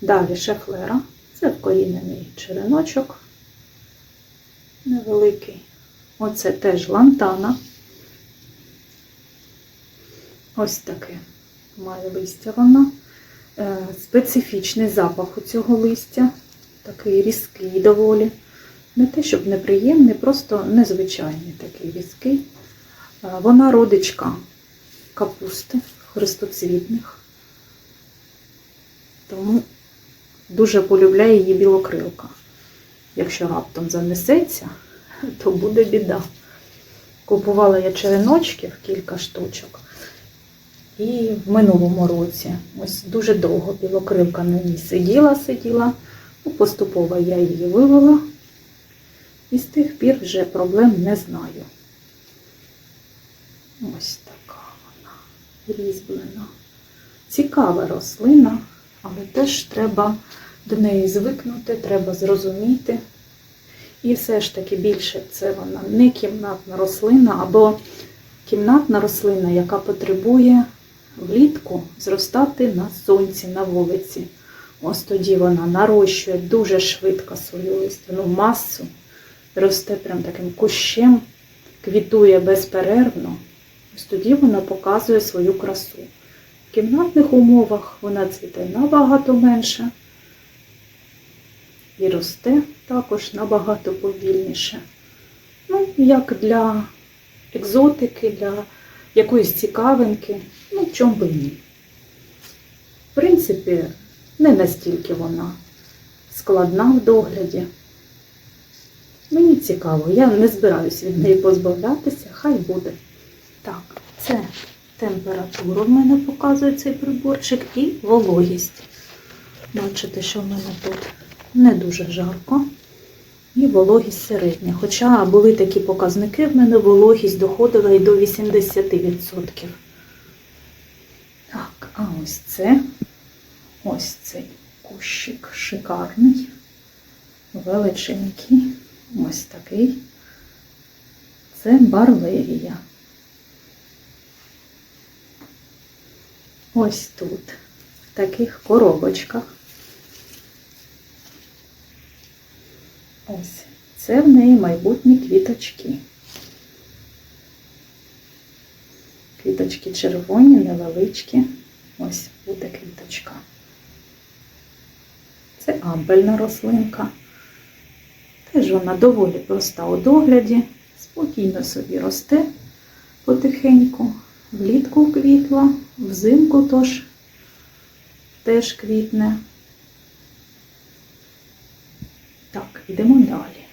Далі шефлера. Це вкорінений череночок невеликий. Оце теж лантана. Ось таке має листя вона. Е, Специфічний запах у цього листя, такий різкий доволі. Не те, щоб неприємний, просто незвичайний такий різкий. Е, Вона родичка капусти хрестоцвітних. Тому дуже полюбляє її білокрилка. Якщо раптом занесеться, то буде біда. Купувала я череночків кілька штучок. І в минулому році ось дуже довго білокрилка на ній сиділа, сиділа. Ну, поступово я її вивела. І з тих пір вже проблем не знаю. Ось така вона різьблена. Цікава рослина, але теж треба до неї звикнути, треба зрозуміти. І все ж таки більше це вона не кімнатна рослина, або кімнатна рослина, яка потребує влітку зростати на сонці, на вулиці. Ось тоді вона нарощує дуже швидко свою лиственну масу, росте прям таким кущем, квітує безперервно. Ось тоді вона показує свою красу. В кімнатних умовах вона цвіте набагато менше і росте також набагато повільніше. Ну, як для екзотики, для якоїсь цікавинки, ну, чом би ні. В принципі, не настільки вона складна в догляді. Мені цікаво, я не збираюся від неї позбавлятися, хай буде. Так, це температура в мене показує цей приборчик і вологість. Бачите, що в мене тут не дуже жарко. І вологість середня. Хоча були такі показники, в мене вологість доходила і до 80%. Так, а ось це, ось цей кущик шикарний, величенький, ось такий. Це барлерія. Ось тут, в таких коробочках. Ось, це в неї майбутні квіточки. Квіточки червоні, невеличкі. Ось буде квіточка. Це ампельна рослинка. Теж вона доволі проста у догляді, спокійно собі росте потихеньку. Влітку квітла, взимку тож теж квітне. Так, йдемо далі.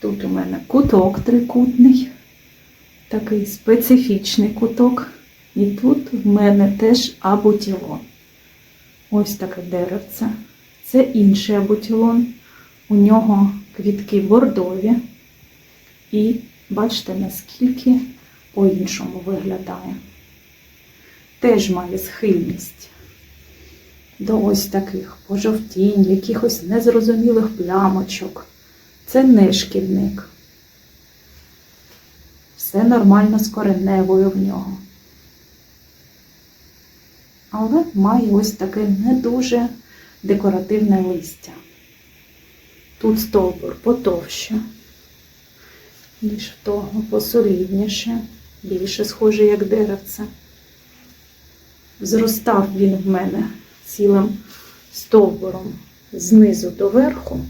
Тут у мене куток трикутний, такий специфічний куток. І тут в мене теж абутілон. Ось таке деревце. Це інший абутілон. У нього квітки бордові. І бачите, наскільки по-іншому виглядає. Теж має схильність до ось таких пожовтінь, якихось незрозумілих плямочок. Це не шкідник. Все нормально з кореневою в нього. Але має ось таке не дуже декоративне листя. Тут стовбур потовще, ніж в того, посолідніше, більше схоже, як деревце. Зростав він в мене цілим стовбуром знизу до верху,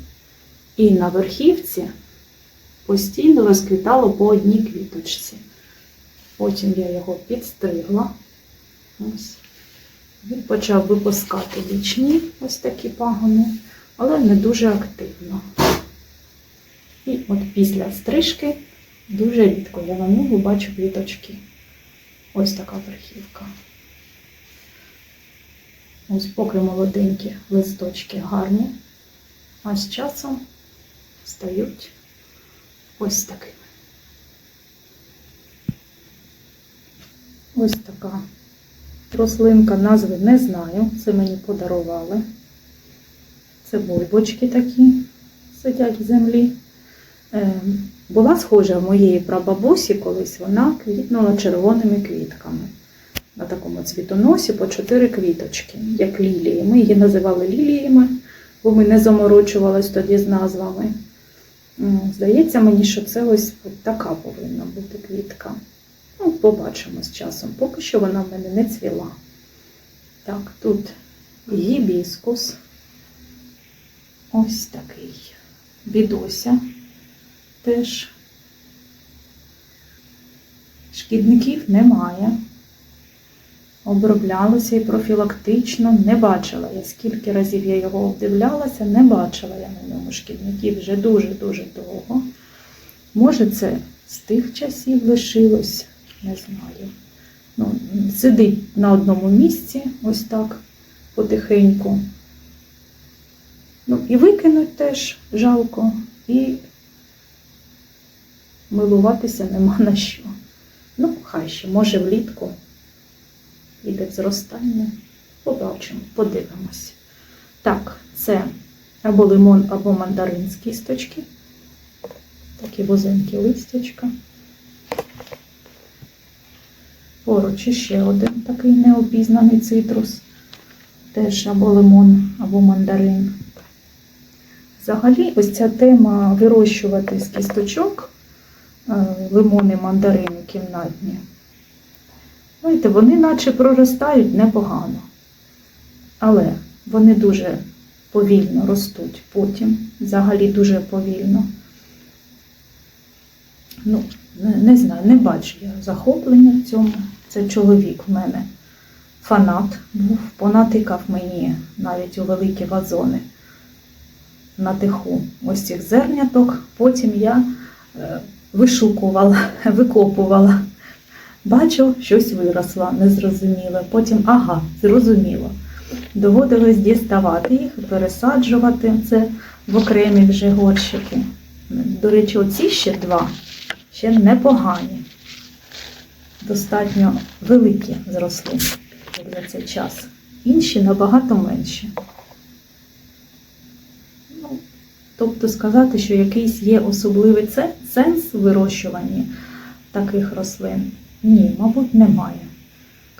і на верхівці постійно розквітало по одній квіточці. Потім я його підстригла. Ось. Він почав випускати вічні ось такі пагони, але не дуже активно. І от після стрижки дуже рідко я на нього бачу квіточки. Ось така верхівка. Ось поки молоденькі листочки гарні, а з часом стають ось такими. Ось така рослинка, назви не знаю, це мені подарували. Це бульбочки такі сидять в землі. Е, Була схожа в моєї прабабусі, колись вона квітнула червоними квітками. На такому цвітоносі по чотири квіточки, як лілії. Ми її називали ліліями, бо ми не заморочувались тоді з назвами. Здається мені, що це ось така повинна бути квітка. Ну, побачимо з часом. Поки що вона в мене не цвіла. Так, тут гібіскус. Ось такий. Бідося теж. Шкідників немає. Оброблялося і профілактично не бачила я. Скільки разів я його обдивлялася, не бачила я на ньому шкідників вже дуже-дуже довго. Може, це з тих часів лишилось, не знаю. Ну, сидить на одному місці, ось так, потихеньку. Ну, і викинуть теж жалко, і милуватися нема на що. Ну, хай ще, може, влітку іде зростання. Побачимо, подивимось. Так, це або лимон, або мандарин з кісточки. Такі вузенькі листячка. Поруч іще один такий неопізнаний цитрус. Теж або лимон, або мандарин. Взагалі, ось ця тема вирощувати з кісточок е, лимони, мандарини кімнатні. Знаєте, вони наче проростають непогано. Але вони дуже повільно ростуть потім, взагалі дуже повільно. Ну, не, не знаю, не бачу я захоплення в цьому. Це чоловік в мене фанат був, понатикав мені навіть у великі вазони на тиху ось цих зерняток. Потім я е, вишукувала, викопувала. Бачу, щось виросло, незрозуміле. Потім, ага, зрозуміло. Доводилось діставати їх, пересаджувати це в окремі вже горщики. До речі, оці ще два ще непогані. Достатньо великі зросли як за цей час. Інші набагато менші. Ну, тобто сказати, що якийсь є особливий сенс в вирощуванні таких рослин. Ні, мабуть, немає.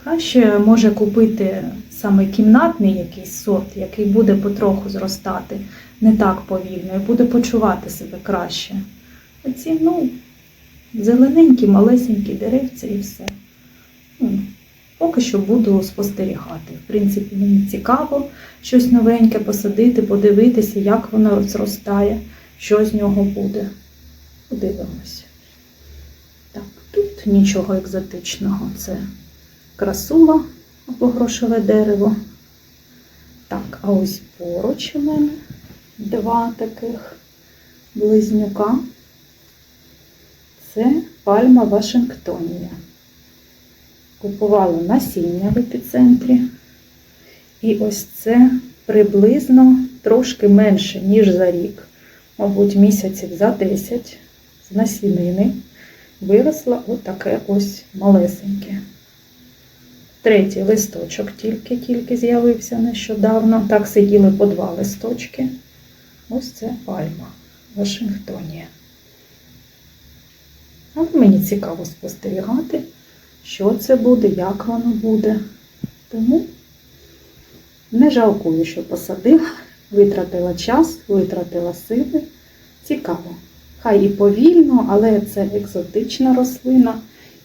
Краще може купити саме кімнатний якийсь сорт, який буде потроху зростати, не так повільно, і буде почувати себе краще. Оці, ну, зелененькі, малесенькі деревця і все. Ну, Поки що буду спостерігати. В принципі, мені цікаво щось новеньке посадити, подивитися, як воно зростає, що з нього буде. Подивимося. Тут нічого екзотичного. Це красула або грошове дерево. Так, а ось поруч у мене два таких близнюка. Це пальма Вашингтонія. Купувала насіння в епіцентрі. І ось це приблизно трошки менше, ніж за рік, мабуть, місяців за 10 з насінини виросло отаке ось малесеньке. Третій листочок тільки-тільки з'явився нещодавно. Так сиділи по два листочки. Ось це пальма Вашингтонія. Але мені цікаво спостерігати, що це буде, як воно буде. Тому не жалкую, що посадила, витратила час, витратила сили. Цікаво. Хай і повільно, але це екзотична рослина,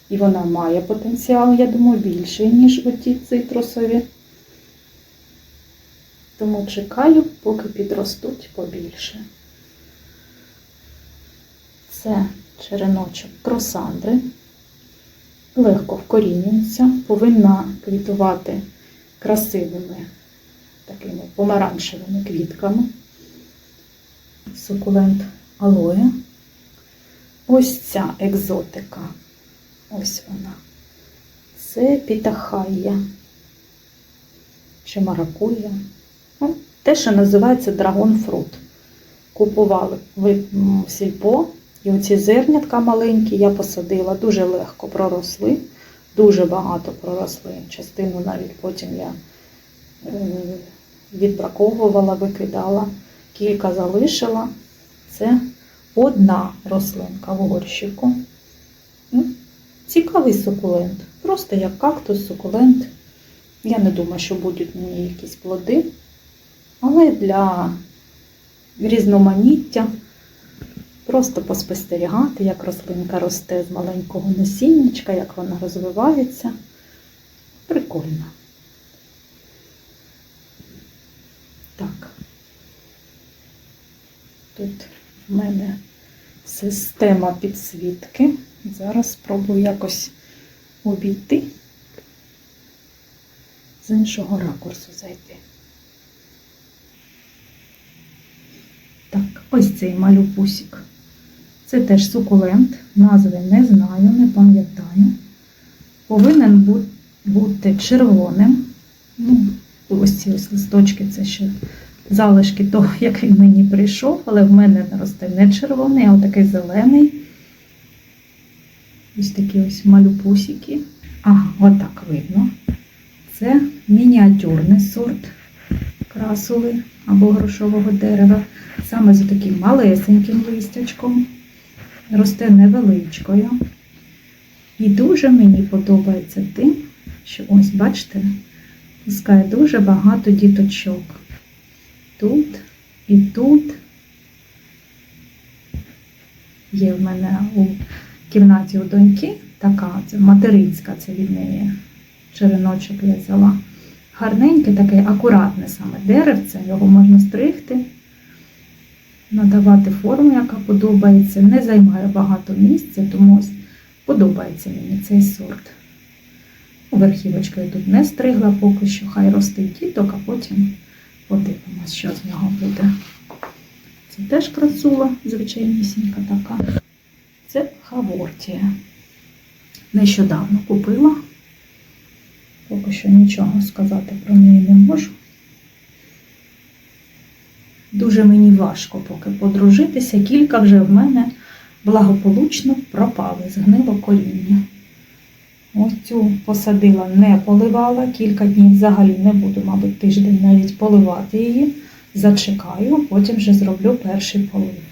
і вона має потенціал, я думаю, більший, ніж оті цитрусові. Тому чекаю, поки підростуть побільше. Це череночок кросандри. Легко вкорінюється, повинна квітувати красивими такими помаранчевими квітками. Сукулент алоє. Ось ця екзотика. Ось вона. Це пітахайя. Чи маракуя. Ну, те, що називається драгонфрут. Купували в сільпо. І оці зернятка маленькі я посадила, дуже легко проросли, дуже багато проросли. Частину навіть потім я е, відбраковувала, викидала, кілька залишила. Це одна рослинка в горщику. Цікавий сукулент. Просто як кактус, сукулент. Я не думаю, що будуть на ній якісь плоди. Але для різноманіття просто поспостерігати, як рослинка росте з маленького насіннячка, як вона розвивається. Прикольно. Так. Тут в мене система підсвітки. Зараз спробую якось обійти, з іншого ракурсу зайти. Так, ось цей малюпусик. Це теж сукулент, назви не знаю, не пам'ятаю. Повинен бути червоним. Ну, ось ці ось листочки, це ще залишки того, як він мені прийшов, але в мене росте не червоний, а отакий зелений. Ось такі ось малюпусики. Ага, отак видно. Це мініатюрний сорт красули або грошового дерева. Саме з таким малесеньким листячком. Росте невеличкою. І дуже мені подобається тим, що ось, бачите, пускає дуже багато діточок. Тут і тут. Є в мене у кімнаті у доньки така, це материнська, це від неї череночок я взяла. Гарненьке, таке акуратне саме деревце, його можна стригти, надавати форму, яка подобається. Не займає багато місця, тому подобається мені цей сорт. Верхівочку я тут не стригла поки що, хай ростить діток, а потім подивимось, що з нього буде. Це теж красула, звичайнісінька така. Це хавортія. Нещодавно купила. Поки що нічого сказати про неї не можу. Дуже мені важко поки подружитися. Кілька вже в мене благополучно пропали, згнило коріння. Ось цю посадила, не поливала. Кілька днів взагалі не буду, мабуть, тиждень навіть поливати її. Зачекаю, потім вже зроблю перший полив.